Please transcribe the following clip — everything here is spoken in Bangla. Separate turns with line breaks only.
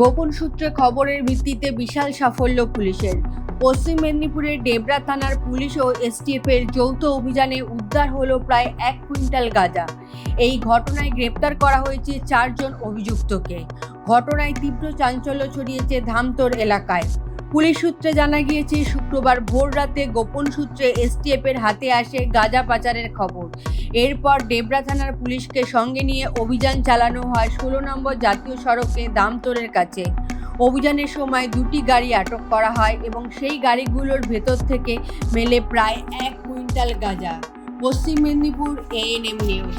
গোপন সূত্রে খবরের ভিত্তিতে বিশাল সাফল্য পুলিশের। পশ্চিম মেদিনীপুরের ডেবরা থানার পুলিশ ও এসটিএফের যৌথ অভিযানে উদ্ধার হল প্রায় এক কুইন্টাল গাঁজা। এই ঘটনায় গ্রেপ্তার করা হয়েছে চারজন অভিযুক্তকে। ঘটনায় তীব্র চাঞ্চল্য ছড়িয়েছে ধামতোর এলাকায়। পুলিশ সূত্রে জানা গিয়েছে, শুক্রবার ভোর রাতে গোপন সূত্রে এসটিএফ এর হাতে আসে গাঁজা পাচারের খবর। এরপর ডেবরা থানার পুলিশকে সঙ্গে নিয়ে অভিযান চালানো হয় ষোলো নম্বর জাতীয় সড়কে দামতরের কাছে। অভিযানের সময় দুটি গাড়ি আটক করা হয় এবং সেই গাড়িগুলোর ভেতর থেকে মেলে প্রায় এক কুইন্টাল গাঁজা। পশ্চিম মেদিনীপুর এএনএম নিউজ